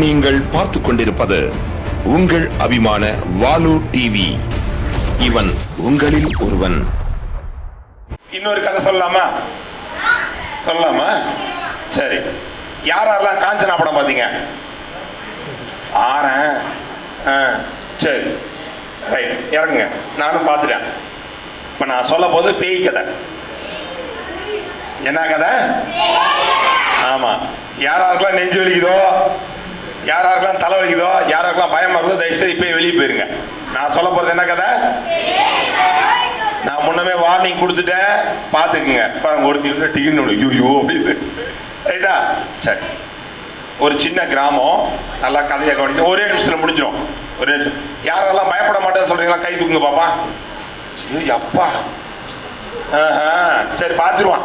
நீங்கள் பார்த்து கொண்டிருப்பது உங்கள் அபிமான வாலு டிவி இவன் உங்களில் ஒருவன். இன்னொரு கதை சொல்லலாமா? சொல்லலாமா? சரி. யார் யாரெல்லாம் காஞ்சனா படம் பார்த்தீங்க? ஆறேன். ஆ சரி. ரைட் இறங்குங்க. நானும் பார்த்துட்டேன். இப்போ நான் சொல்ல போது பேய் கதை. என்ன கதை? ஆமாம் யார் யாருக்கெல்லாம் நெஞ்சு வலிக்குதோ? யார் யாருக்கெல்லாம் தலை வலிக்குதோ யார் யாருக்கெல்லாம் பயமா இருக்குதோ தயவுசெய்து இப்போ வெளியே போயிருங்க. நான் சொல்ல போகிறது என்ன கதை? நான் முன்னமே வார்னிங் கொடுத்துட்டேன். பார்த்துக்குங்க. பாருங்க ஒருத்தி டிகின்னு ஐயோ அப்படின்னு ரைட்டா? சரி. ஒரு சின்ன கிராமம். நல்லா கதையை கவனிக்க ஒரே நிமிஷத்தில் முடிஞ்சிடும் ஒரே யாரெல்லாம் பயப்பட மாட்டேன்னு சொல்றீங்களா? கை தூக்குங்க பாப்பா. ஐயோ அப்பா சரி பார்த்துருவான்.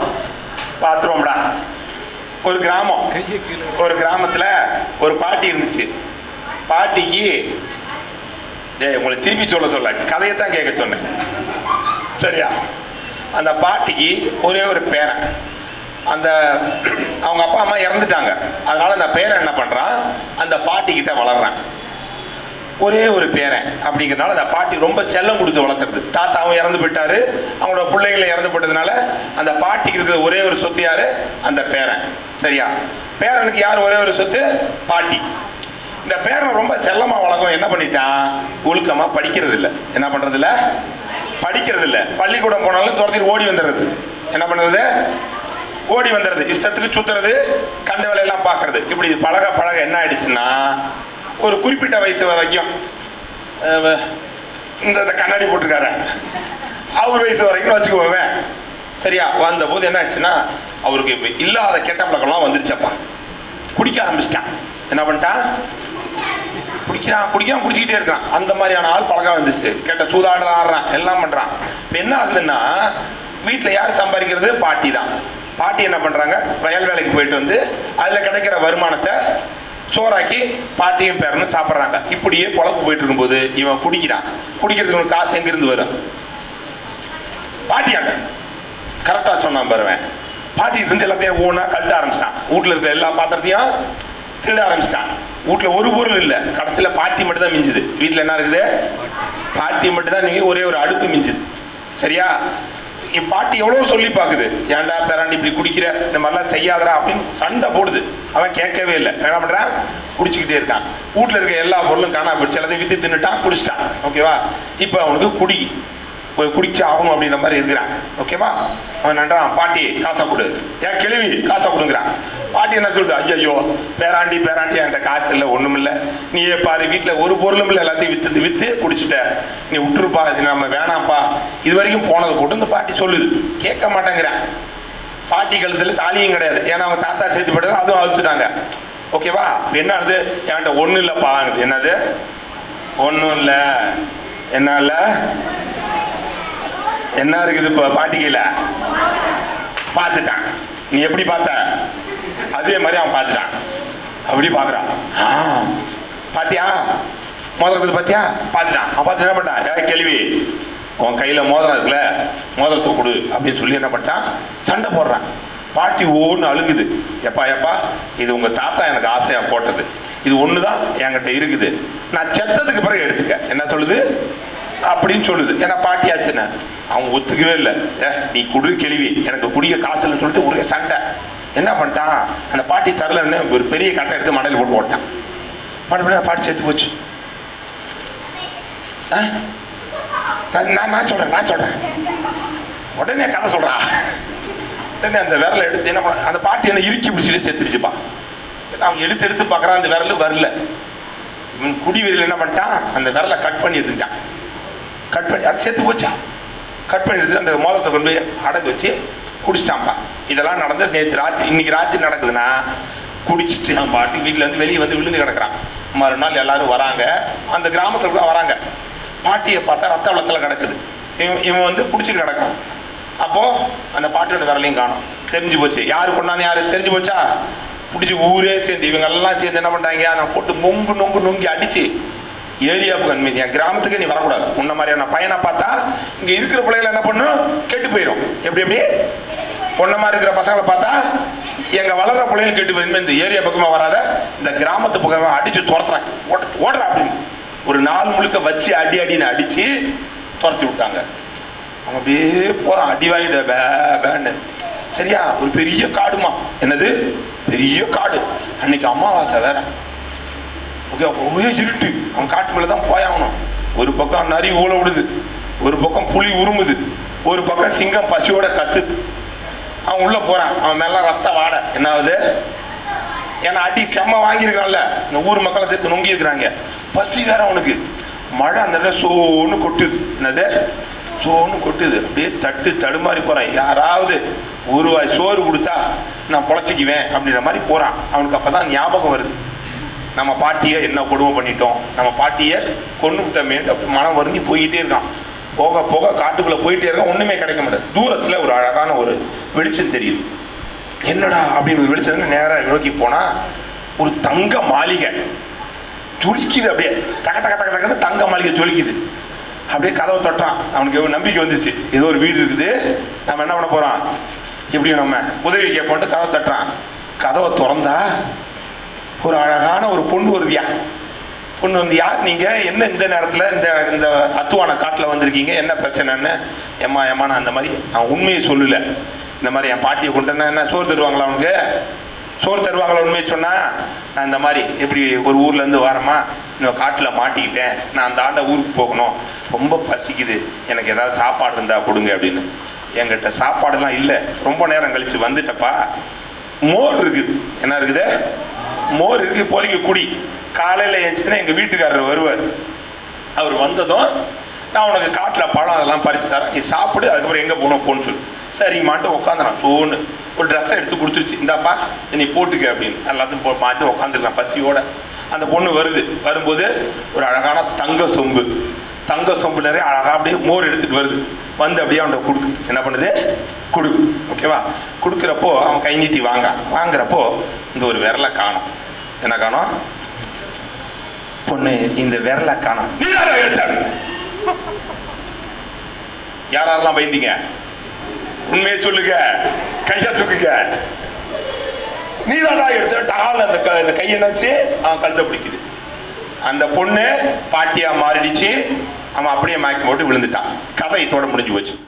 பார்த்துருவோம்டா. ஒரு கிராமம். ஒரு கிராமத்தில் ஒரு பாட்டி இருந்துச்சு. பாட்டிக்கு டேய் உங்களை திருப்பி சொல்ல சொல்ல கதையை தான் கேட்க சொன்னேன். சரியா? அந்த பாட்டிக்கு ஒரே ஒரு பேரன் அந்த அவங்க அப்பா அம்மா இறந்துட்டாங்க. அதனால அந்த பேரன் என்ன பண்ணுறான் அந்த பாட்டிக்கிட்ட வளர்றான். ஒரே ஒரு பேரன் அப்படிங்கிறனால அந்த பாட்டி ரொம்ப செல்லம் கொடுத்து வளர்த்துறது. தாத்தாவும் இறந்து போயிட்டாரு. அவங்களோட பிள்ளைகளை இறந்து போட்டதுனால அந்த பாட்டிக்கு இருக்கிற ஒரே ஒரு சொத்து யாரு? அந்த பேரன். சரியா? பேரனுக்கு யார் ஒரே ஒரு சொத்து? பாட்டி. இந்த பேரன் ரொம்ப செல்லமா வளர்க்கும் என்ன பண்ணிட்டான் ஒழுக்கமா படிக்கிறது இல்லை என்ன பண்றது இல்ல படிக்கிறது இல்ல பள்ளிக்கூடம் போனாலும் துரத்திட்டு ஓடி வந்துடுறது. என்ன பண்றது ஓடி வந்துடுறது. இஷ்டத்துக்கு சுத்துறது கண்ட வேலையெல்லாம் பார்க்கறது. இப்படி பழக பழக என்ன ஆயிடுச்சுன்னா ஒரு குறிப்பிட்ட வயசு வரைக்கும் இந்த கண்ணாடி போட்டிருக்காரு அவர் வயசு வரைக்கும் வச்சுக்குவோமே சரியா? வந்த போது என்ன ஆயிடுச்சுன்னா அவருக்கு இல்லாத கெட்ட பழக்கம்லாம் வந்துருச்சப்பா. குடிக்க ஆரம்பிச்சிட்டான். என்ன பண்ணிட்டான் குடிக்கிறான் குடிக்கிறான் குடிச்சிக்கிட்டே இருக்கான் அந்த மாதிரியான ஆள் பழக்கம் வந்துச்சு கேட்ட சூதாடுறான் ஆடுறான் எல்லாம் பண்றான். இப்போ என்ன ஆகுதுன்னா வீட்டில் யார் சம்பாதிக்கிறது? பாட்டி தான். பாட்டி என்ன பண்றாங்க? வயல் வேலைக்கு போயிட்டு வந்து அதில் கிடைக்கிற வருமானத்தை சோறாக்கி பாட்டியும் பேரனும் சாப்பிட்றாங்க. இப்படியே பொழப்பு போயிட்டு இருக்கும்போது இவன் குடிக்கிறான். குடிக்கிறதுக்கு காசு எங்கிருந்து வரும்? பாட்டியாண்ட. கரெக்டாக சொன்னான் பாருவேன் பாட்டி இருந்து எல்லாத்தையும் ஒவ்வொன்றா கட்ட ஆரம்பிச்சிட்டான். வீட்டில் இருக்கிற எல்லா பாத்திரத்தையும் திருட ஆரம்பிச்சிட்டான். வீட்டில் ஒரு பொருள் இல்லை. கடைசியில் பாட்டி மட்டும் தான் மிஞ்சுது. வீட்டில் என்ன இருக்குது? பாட்டி மட்டும் தான் நீங்கள் ஒரே ஒரு அடுப்பு மிஞ்சுது. சரியா? என் பாட்டி எவ்வளோ சொல்லி பார்க்குது? ஏன்டா பேராண்டி இப்படி குடிக்கிற? இந்த மாதிரிலாம் செய்யாதடா அப்படின்னு சண்டை போடுது. அவன் கேட்கவே இல்லை. என்ன பண்ணுறான் குடிச்சிக்கிட்டே இருக்கான். வீட்டில் இருக்க எல்லா பொருளும் காணா போயிடுச்சு. எல்லாத்தையும் வித்து தின்னுட்டான் குடிச்சிட்டான். ஓகேவா இப்போ அவனுக்கு குடி. போய் குடிச்சு ஆகணும் அப்படின்ற மாதிரி இருக்கிறான் ஓகேவா அவன் நன்றான் பாட்டி காசை கொடு. ஏன் கிழவி காசை கொடுங்கிறான் பாட்டி என்ன சொல்லுது? ஐயோ பேராண்டி பேராண்டி என்கிட்ட காசு இல்லை ஒன்றும் இல்லை. நீயே பாரு வீட்டில் ஒரு பொருளும் இல்லை எல்லாத்தையும் வித்து வித்து குடிச்சிட்ட. நீ விட்டுருப்பா இது நம்ம வேணாம்ப்பா. இது வரைக்கும் போனது போட்டு இந்த பாட்டி சொல்லுது. கேட்க மாட்டேங்கிறேன் பாட்டி கழுத்தில் தாலியும் கிடையாது. ஏன்னா அவங்க தாத்தா சேர்த்து போட்டது அதுவும் அழுத்துட்டாங்க ஓகேவா? என்னது? என்கிட்ட ஒன்றும் இல்லைப்பா என்னது? ஒன்றும் இல்லை. என்ன இல்லை? என்ன இருக்குது இப்போ பாட்டிக்கையில் பார்த்துட்டான். நீ எப்படி பார்த்த? அதே மாதிரி அவன் பார்த்துட்டான் அப்படி பார்க்குறான் பாத்தியா? மோதிரம் இருக்குது பாத்தியா? பார்த்துட்டான் அவன் பார்த்து என்ன பண்ணான் ஏய் கேள்வி. உன் கையில் மோதிரம் இருக்குல்ல மோதிரத்தை கொடு அப்படின்னு சொல்லி என்ன பண்ணிட்டான்? சண்டை போடுறான். பாட்டி ஒன்று அழுகுது. எப்பா எப்பா இது உங்கள் தாத்தா எனக்கு ஆசையாக போட்டது. இது ஒன்று தான் என்கிட்ட இருக்குது. நான் செத்ததுக்கு பிறகு எடுத்துக்க. என்ன சொல்லுது? அப்படின்னு சொல்லுது. ஏன்னா பாட்டியாச்சுன்னு. அவன் ஒத்துக்கவே இல்லை. ஏ நீ குடு கேள்வி எனக்கு குடிக்க காசு இல்லைன்னு சொல்லிட்டு ஒரே சண்டை. என்ன பண்ணிட்டான் அந்த பாட்டி தரலன்னு ஒரு பெரிய கட்டை எடுத்து மடையில் போட்டு போட்டான். மடை பண்ணி பாட்டி சேர்த்து போச்சு. ஆ? நான் நான் சொல்கிறேன் நான் சொல்கிறேன் உடனே கதை சொல்கிறா உடனே அந்த விரலை எடுத்து என்ன பண்ண அந்த பாட்டி என்ன இறுக்கி பிடிச்சிட்டு சேர்த்துருச்சுப்பா அவன் எடுத்து எடுத்து பார்க்குறான் அந்த விரல் வரல. இவன் குடி என்ன பண்ணிட்டான்? அந்த விரலை கட் பண்ணி எடுத்துட்டான் கட் பண்ணி அது சேர்த்து போச்சா? கட் பண்ணி எடுத்து அந்த மோதத்தை கொண்டு போய் அடகு வச்சு குடிச்சிட்டான்ப்பா. இதெல்லாம் நடந்து நேற்று ராத்திரி இன்னைக்கு ராத்திரி நடக்குதுன்னா குடிச்சிட்டு அவன் பாட்டு வீட்டில் வந்து வெளியே வந்து விழுந்து கிடக்குறான். மறுநாள் எல்லாரும் வராங்க. அந்த கிராமத்தில் கூட வராங்க. பாட்டியை பார்த்தா ரத்த வளத்தில் கிடக்குது. இவன் இவன் வந்து குடிச்சிட்டு கிடக்கான் அப்போ அந்த பாட்டியோட விரலையும் காணும். தெரிஞ்சு போச்சு. யார் கொண்டான்னு யார்? தெரிஞ்சு போச்சா? பிடிச்சி ஊரே சேர்ந்து இவங்கெல்லாம் சேர்ந்து என்ன பண்ணிட்டாங்க? அதை போட்டு நொங்கு நொங்கு நொங்கி அடித்து ஏரியாவுக்கு அனுமதி என் கிராமத்துக்கு நீ வரக்கூடாது. உன்ன மாதிரியான பையனை பார்த்தா இங்கே இருக்கிற பிள்ளைகளை என்ன பண்ணும்? கெட்டு போயிடும் எப்படி எப்படி? பொண்ணை மாதிரி இருக்கிற பசங்களை பார்த்தா எங்கள் வளர்ற பிள்ளைகள் கெட்டு இனிமே இந்த ஏரியா பக்கமாக வராத இந்த கிராமத்து பக்கமாக அடித்து துரத்துறேன் ஓட ஓடுற அப்படின்னு. ஒரு நாள் முழுக்க வச்சு அடி அடின்னு அடித்து துரத்தி விட்டாங்க. அவன் அப்படியே போகிறான் அடி வாங்கிட்டு பே பேன்னு சரியா? ஒரு பெரிய காடுமா. என்னது? பெரிய காடு. அன்னைக்கு அமாவாசை வேற. ஓகே ஒரே இருட்டு. அவன் காட்டு மேலே தான் போயாகணும் ஒரு பக்கம் நரி ஊழ விடுது. ஒரு பக்கம் புலி உருமுது. ஒரு பக்கம் சிங்கம் பசியோட கத்து அவன் உள்ளே போகிறான் அவன் மேலாம் ரத்த வாடை. என்ன ஆகுது ஏன்னா அடி செம்ம வாங்கியிருக்கான்ல இந்த ஊர் மக்களை சேர்த்து நொங்கி இருக்கிறாங்க பசி வேற அவனுக்கு. மழை அந்த இடத்துல சோன்னு கொட்டுது. என்னது? சோன்னு கொட்டுது. அப்படியே தட்டு தடுமாறி போகிறான் யாராவது ஒருவாய் சோறு கொடுத்தா நான் பொழைச்சிக்குவேன் அப்படின்ற மாதிரி போகிறான் அவனுக்கு அப்போ தான் ஞாபகம் வருது. நம்ம பாட்டியை என்ன கொடுமை பண்ணிட்டோம்? நம்ம பாட்டியை கொண்டு விட்டோமேட்டு மனம் வருந்தி போய்கிட்டே இருக்கான். போக போக காட்டுக்குள்ளே போயிட்டே இருக்கான் ஒன்றுமே கிடைக்க மாட்டேன் தூரத்தில் ஒரு அழகான ஒரு வெளிச்சம் தெரியுது. என்னடா அப்படின்னு ஒரு வெளிச்சம் நேராக நோக்கி போனால் ஒரு தங்க மாளிகை. ஜொலிக்குது அப்படியே. டக டக டக டக்குன்னு தங்க மாளிகை ஜொலிக்குது. அப்படியே கதவை தொட்டான் அவனுக்கு ஒரு நம்பிக்கை வந்துச்சு. ஏதோ ஒரு வீடு இருக்குது. நம்ம என்ன பண்ண போகிறோம் எப்படியும் நம்ம உதவி கேட்போன்ட்டு கதவை தட்டுறான். கதவை திறந்தா ஒரு அழகான ஒரு பொண்ணு வருதியா பொண்ணு வந்து யார் என்ன இந்த நேரத்தில் இந்த இந்த அத்துவான காட்டில் வந்திருக்கீங்க? என்ன பிரச்சனைன்னு? ஏம்மா ஏமா நான் அந்த மாதிரி அவன் உண்மையை சொல்லல. இந்த மாதிரி என் பாட்டியை கொண்டு என்ன சோறு தருவாங்களா அவனுக்கு சோறு தருவாங்களா உண்மையை சொன்னால் நான் இந்த மாதிரி எப்படி ஒரு ஊர்லேருந்து வரமா இந்த காட்டில் மாட்டிக்கிட்டேன். நான் அந்த ஆண்டை ஊருக்கு போகணும். ரொம்ப பசிக்குது. எனக்கு ஏதாவது சாப்பாடு இருந்தால் கொடுங்க அப்படின்னு. என்கிட்ட சாப்பாடுலாம் இல்லை. ரொம்ப நேரம் கழித்து வந்துட்டப்பா. மோர் இருக்குது. என்ன இருக்குது? மோர் இருக்கு இப்போதைக்கு குடி. காலையில் எழுந்துச்சுன்னா எங்கள் வீட்டுக்காரர் வருவார். அவர் வந்ததும் நான் உனக்கு காட்டில் பழம் அதெல்லாம் பறித்து தரேன். நீ சாப்பிடு அதுக்கப்புறம் எங்கே போகணும் போன்னு சொல்லு. சரிம்மான்ட்டு உட்காந்துறான் சோன்னு ஒரு ட்ரெஸ்ஸை எடுத்து கொடுத்துருச்சு. இந்தாப்பா நீ போட்டுக்க அப்படின்னு. எல்லாத்தையும் போ மாட்டு உட்காந்துருக்கான் பசியோட. அந்த பொண்ணு வருது. வரும்போது ஒரு அழகான தங்க சொம்பு. தங்க சொம்பு நிறைய அழகா அப்படியே மோர் எடுத்துட்டு வருது. வந்து அப்படியே அவன்கிட்ட கொடுக்கு என்ன பண்ணுது? கொடு. ஓகேவா கொடுக்குறப்போ அவன் கை நீட்டி வாங்க. வாங்குறப்போ இந்த ஒரு விரலை காணும். என்ன காணும்? பொண்ணு இந்த விரலை காணும். நீ யாரெல்லாம் பயந்தீங்க? உண்மையை சொல்லுங்க. கையை தூக்குங்க. நீ தானா எடுத்த. டகால் அந்த க- இந்த கையை என்னாச்சு? அவன் கழுத்தை பிடிக்குது. அந்த பொண்ணு பாட்டியா மாறிடுச்சு. அவன் அப்படியே மயக்கம் போட்டு விழுந்துட்டான். கதை இதோட முடிஞ்சு போச்சு.